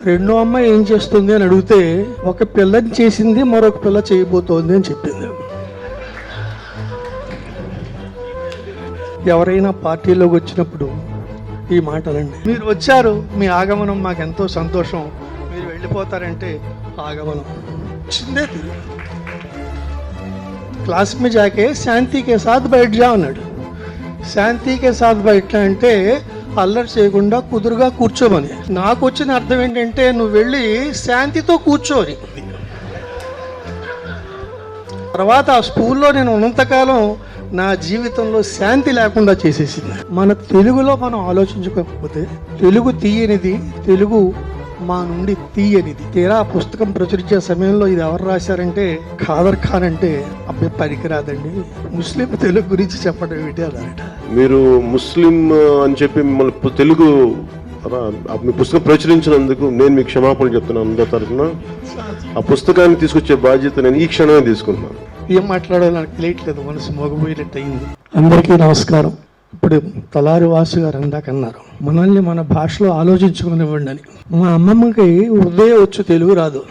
రెండో అమ్మాయి ఏం చేస్తుంది అని అడిగితే ఒక పిల్లని చేసింది మరొక పిల్ల చేయబోతోంది అని చెప్పింది. ఎవరైనా పార్టీలోకి వచ్చినప్పుడు ఈ మాటలండి. మీరు వచ్చారు మీ ఆగమనం మాకు ఎంతో సంతోషం. మీరు వెళ్ళిపోతారంటే ఆగమనం. వచ్చిందే క్లాస్ మీద జాకే శాంతికే సాత్ బయట జా అన్నాడు. శాంతికే సాత్ బయట అంటే అల్లరి చేయకుండా కుదురుగా కూర్చోమని. నాకు వచ్చిన అర్థం ఏంటంటే నువ్వు వెళ్ళి శాంతితో కూర్చోని తర్వాత ఆ స్కూల్లో నేను ఉన్నంతకాలం నా జీవితంలో శాంతి లేకుండా చేసేసింది. మన తెలుగులో మనం ఆలోచించుకోకపోతే తెలుగు తీయనిది తెలుగు మా నుండి తీయనిది. తీరా ఆ పుస్తకం ప్రచురించే సమయంలో ఇది ఎవరు రాశారంటే ఖాదర్ ఖాన్ అంటే అబ్బాయి పనికిరాదండి. ముస్లిం తెలుగు గురించి చెప్పడం ఏమిటి అన్నారట. మీరు ముస్లిం అని చెప్పి మిమ్మల్ని తెలుగు మీ పుస్తకం ప్రచురించినందుకు నేను మీకు క్షమాపణ చెప్తున్నాను అందరి తరఫున. ఆ పుస్తకాన్ని తీసుకొచ్చే బాధ్యత నేను ఈ క్షణమే తీసుకుంటున్నాను. ఏం మాట్లాడాలో నాకు తెలియట్లేదు. మనసు మోగపోయినట్టు అయింది అందరికీ నమస్కారం. ఇప్పుడు తలారి వాసు గారు అందాక అన్నారు మనల్ని మన భాషలో ఆలోచించుకునివ్వండి అని. మా అమ్మమ్మకి ఉదయం వచ్చు తెలుగు రాదు.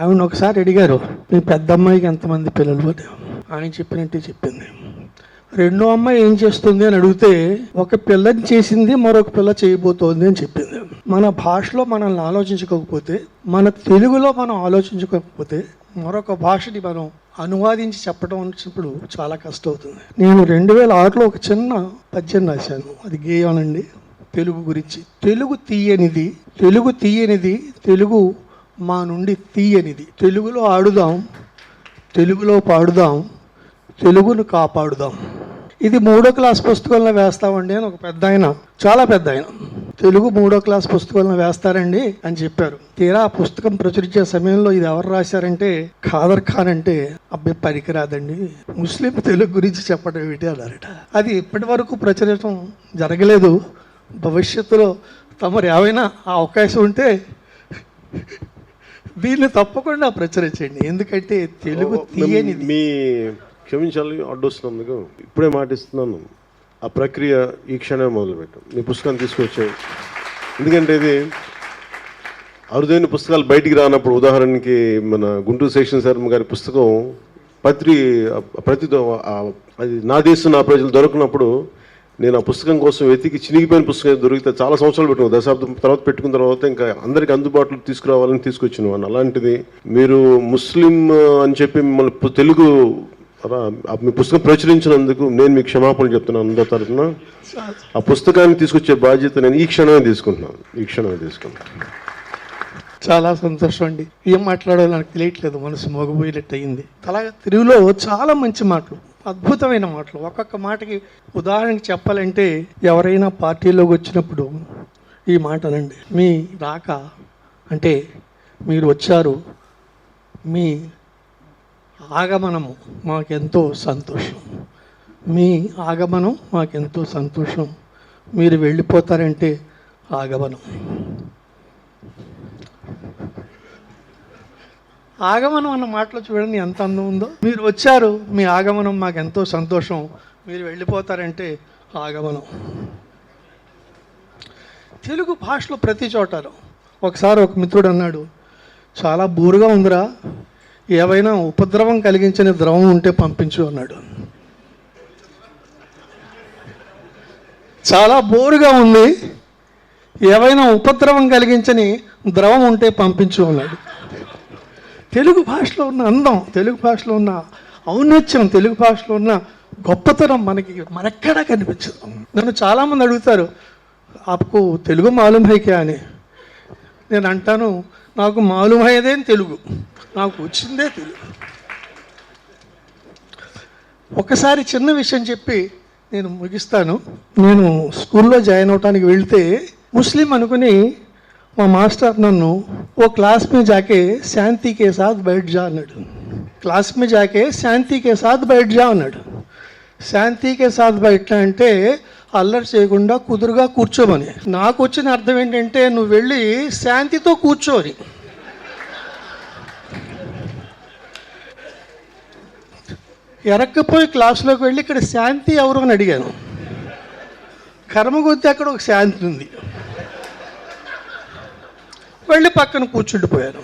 ఆవిడ ఒకసారి అడిగారు మీ పెద్ద అమ్మాయికి ఎంతమంది పిల్లలు అని ఆయన చెప్పినట్టే చెప్పింది. రెండో అమ్మాయి ఏం చేస్తుంది అని అడిగితే ఒక పిల్లని చేసింది మరొక పిల్ల చేయబోతోంది అని చెప్పింది. మన భాషలో మనల్ని ఆలోచించుకోకపోతే మన తెలుగులో మనం ఆలోచించుకోకపోతే మరొక భాషని మనం అనువాదించి చెప్పడం వచ్చినప్పుడు చాలా కష్టం అవుతుంది నేను రెండు వేల ఆరులో ఒక చిన్న పద్యం రాశాను. అది గేయాలండి. తెలుగు గురించి. తెలుగు తీయనిది తెలుగు తీయనిది తెలుగు మా నుండి తీయనిది. తెలుగులో ఆడుదాం తెలుగులో పాడుదాం తెలుగును కాపాడుదాం. ఇది మూడో క్లాస్ పుస్తకంలో వేస్తామండి అని ఒక పెద్ద ఆయన చాలా పెద్ద ఆయన తెలుగు మూడో క్లాస్ పుస్తకంలో వేస్తారండి అని చెప్పారు. తీరా ఆ పుస్తకం ప్రచురించే సమయంలో ఇది ఎవరు రాశారంటే ఖాదర్ ఖాన్ అంటే అబ్బాయి పనికిరాదండి ముస్లిం తెలుగు గురించి చెప్పడం ఏమిటి అన్నారట. అది ఇప్పటి వరకు ప్రచురించడం జరగలేదు. భవిష్యత్తులో తమరు ఏమైనా ఆ అవకాశం ఉంటే దీన్ని తప్పకుండా ప్రచురించండి. ఎందుకంటే తెలుగు తీయనిది. మీ క్షమించాలి అడ్డొస్తున్నందుకు ఇప్పుడే మాటిస్తున్నాను. ఆ ప్రక్రియ ఈ క్షణమే మొదలుపెట్టాం. మీ పుస్తకాన్ని తీసుకొచ్చాం. ఎందుకంటే ఇది అరుదైన పుస్తకాలు బయటికి రానప్పుడు ఉదాహరణకి మన గుంటూరు శేషన్ శర్మ గారి పుస్తకం పత్రి ప్రతి అది నా దేశం నా ప్రజలు దొరకనప్పుడు నేను ఆ పుస్తకం కోసం వెతికి చినిగిపోయిన పుస్తకం దొరికితే చాలా సంవత్సరాలు పెట్టిన దశాబ్దం తర్వాత పెట్టుకున్న తర్వాత ఇంకా అందరికి అందుబాటులో తీసుకురావాలని తీసుకొచ్చిన వాళ్ళు అలాంటిది మీరు ముస్లిం అని చెప్పి మిమ్మల్ని తెలుగు మీ పుస్తకం ప్రచురించినందుకు నేను మీకు క్షమాపణ చెప్తున్నాను అందరి తరఫున. ఆ పుస్తకాన్ని తీసుకొచ్చే బాధ్యత నేను ఈ క్షణమే తీసుకుంటున్నాను. ఈ క్షణమే తీసుకుంటున్నాను. చాలా సంతోషం అండి. ఏం మాట్లాడాలో నాకు తెలియట్లేదు మనసు మోగపోయినట్టు అయింది అలాగే తెలుగులో చాలా మంచి మాటలు అద్భుతమైన మాటలు. ఒక్కొక్క మాటకి ఉదాహరణకి చెప్పాలంటే ఎవరైనా పార్టీలోకి వచ్చినప్పుడు ఈ మాటలండి మీ రాక అంటే మీరు వచ్చారు మీ ఆగమనము మాకెంతో సంతోషం. మీ ఆగమనం మాకెంతో సంతోషం. మీరు వెళ్ళిపోతారంటే ఆగమనం. ఆగమనం అన్న మాటలో చూడండి ఎంత అందం ఉందో. మీరు వచ్చారు మీ ఆగమనం మాకు ఎంతో సంతోషం. మీరు వెళ్ళిపోతారంటే ఆగమనం. తెలుగు భాషలో ప్రతి చోటలో ఒకసారి ఒక మిత్రుడు అన్నాడు చాలా బూరుగా ఉందిరా. ఏవైనా ఉపద్రవం కలిగించని ద్రవం ఉంటే పంపించు అన్నాడు. చాలా బోరుగా ఉంది. ఏవైనా ఉపద్రవం కలిగించని ద్రవం ఉంటే పంపించు అన్నాడు. తెలుగు భాషలో ఉన్న అందం తెలుగు భాషలో ఉన్న ఔన్నత్యం తెలుగు భాషలో ఉన్న గొప్పతనం మనకి మనెక్కడా కనిపించదు. నన్ను చాలామంది అడుగుతారు ఆపకు తెలుగు మాలూమ్ అని? నేను అంటాను నాకు మాలుమయ్యేదేం తెలుగు. నాకు వచ్చిందే తెలుగు. ఒకసారి చిన్న విషయం చెప్పి నేను ముగిస్తాను. నేను స్కూల్లో జాయిన్ అవడానికి వెళ్తే ముస్లిం అనుకుని మా మాస్టర్ నన్ను ఓ క్లాస్ మీ జాకే శాంతి కే సాత్ బయట జా అన్నాడు. క్లాస్ మీ జాకే శాంతి కే సాత్ బయట జా అన్నాడు. శాంతి కే సాత్ బయట అంటే అల్లరి చేయకుండా కుదురుగా కూర్చోమని. నాకు వచ్చిన అర్థం ఏంటంటే నువ్వు వెళ్ళి శాంతితో కూర్చోని ఎరక్కపోయి క్లాసులోకి వెళ్ళి ఇక్కడ శాంతి ఎవరు అని అడిగాను. కర్మ అక్కడ ఒక శాంతి ఉంది. వెళ్ళి పక్కన కూర్చుండిపోయాను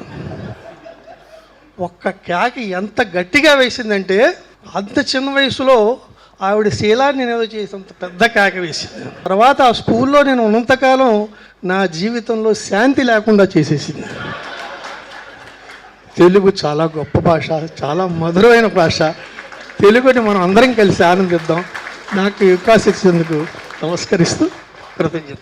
ఒక్క కేక ఎంత గట్టిగా వేసిందంటే అంత చిన్న వయసులో ఆవిడ శీలాన్ని నేను ఏదో చేసేంత పెద్ద కాక వేసింది. తర్వాత ఆ స్కూల్లో నేను ఉన్నంతకాలం నా జీవితంలో శాంతి లేకుండా చేసేసింది. తెలుగు చాలా గొప్ప భాష చాలా మధురమైన భాష. తెలుగుని మనం అందరం కలిసి ఆనందిద్దాం. నాకు ఈ అవకాశం ఇచ్చినందుకు నమస్కరిస్తూ కృతజ్ఞత